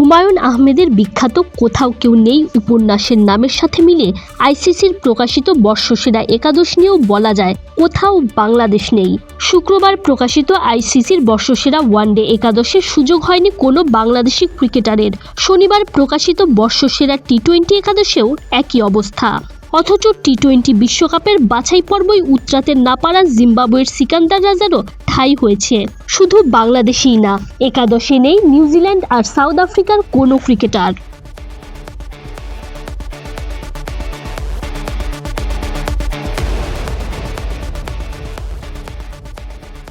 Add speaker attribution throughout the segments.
Speaker 1: হুমায়ুন আহমেদের বিখ্যাত কোথাও কেউ নেই উপন্যাসের নামের সাথে মিলে আইসিসির প্রকাশিত বর্ষসেরা একাদশ নিয়েও বলা যায় কোথাও বাংলাদেশ নেই। শুক্রবার প্রকাশিত আইসিসির বর্ষসেরা ওয়ানডে একাদশের সুযোগ হয়নি কোনো বাংলাদেশি ক্রিকেটারের। শনিবার প্রকাশিত বর্ষসেরা টি টোয়েন্টি একাদশেও একই অবস্থা। অথচ টি টোয়েন্টি বিশ্বকাপের বাছাই পর্বই উত্রাতে না পারা জিম্বাবুয়ের সিকান্দার রাজারও ঠাঁই হয়েছে। শুধু বাংলাদেশেই না একাদশে নেই নিউজিল্যান্ড আর সাউথ আফ্রিকার কোনো ক্রিকেটার।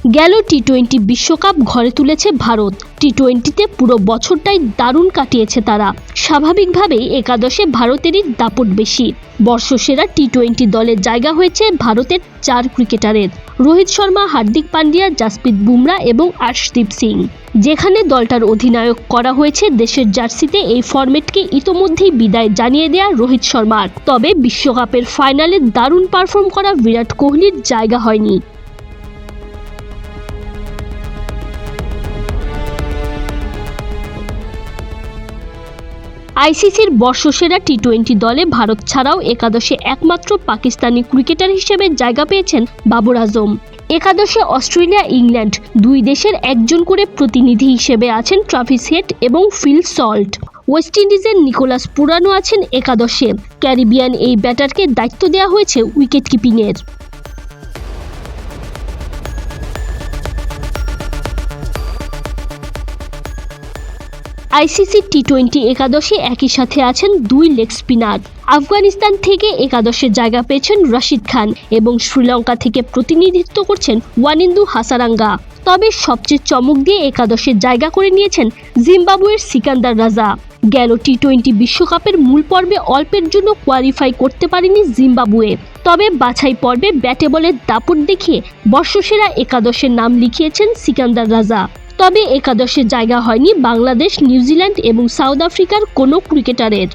Speaker 1: গেল টি টোয়েন্টি বিশ্বকাপ ঘরে তুলেছে ভারত। টি টোয়েন্টিতে পুরো বছরটাই দারুণ কাটিয়েছে তারা। স্বাভাবিকভাবেই একাদশে ভারতেরই দাপট বেশি। বর্ষসেরা টি টোয়েন্টি দলের জায়গা হয়েছে ভারতের চার ক্রিকেটারের। রোহিত শর্মা, হার্দিক পান্ডিয়া, জাসপ্রীত বুমরা এবং আর্শদীপ সিং। যেখানে দলটার অধিনায়ক করা হয়েছে দেশের জার্সিতে, এই ফরম্যাটকে ইতোমধ্যেই বিদায় জানিয়ে দেয়া রোহিত শর্মার। তবে বিশ্বকাপের ফাইনালে দারুণ পারফর্ম করা বিরাট কোহলির জায়গা হয়নি। আইসিসির বর্ষসেরা টি টোয়েন্টি দলে ভারত ছাড়াও একাদশে একমাত্র পাকিস্তানি ক্রিকেটার হিসেবে জায়গা পেয়েছেন বাবর আজম। একাদশে অস্ট্রেলিয়া, ইংল্যান্ড দুই দেশের একজন করে প্রতিনিধি হিসেবে আছেন ট্রাভিস হেড এবং ফিল সল্ট। ওয়েস্ট ইন্ডিজের নিকোলাস পুরানো আছেন একাদশে। ক্যারিবিয়ান এই ব্যাটারকে দায়িত্ব দেওয়া হয়েছে উইকেট কিপিংয়ের আইসিসি টি টোয়েন্টি একাদশে একই সাথে আছেন দুই লেগ স্পিনার। আফগানিস্তান থেকে একাদশে জায়গা পেয়েছেন রশিদ খান এবং শ্রীলঙ্কা থেকে প্রতিনিধিত্ব করছেন ওয়ানিন্দু হাসারাঙ্গা। তবে সবচেয়ে চমক দিয়ে একাদশে জায়গা করে নিয়েছেন জিম্বাবুয়ের সিকান্দার রাজা। গেল টি টোয়েন্টি বিশ্বকাপের মূল পর্বে অল্পের জন্য কোয়ালিফাই করতে পারেনি জিম্বাবুয়ে। তবে বাছাই পর্বে ব্যাটে বলের দাপট দেখিয়ে বর্ষসেরা একাদশের নাম লিখিয়েছেন সিকান্দার রাজা। তবে একাদশে জায়গা হয়নি বাংলাদেশ নিউজিল্যান্ড এবং সাউথ আফ্রিকার কোনো ক্রিকেটারের।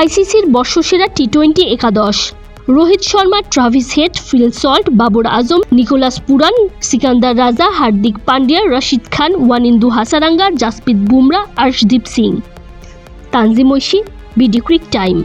Speaker 1: আইসিসির বর্ষসেরা টি টোয়েন্টি একাদশ। Rohit Sharma, Travis Head, Phil Salt, Babar Azam, Nicholas Pooran, Sikandar Raza, Hardik Pandya, Rashid Khan, Wanindu Hasaranga Jasprit Bumrah, Arshdeep Singh. Tanzim Oishee, BD cric time.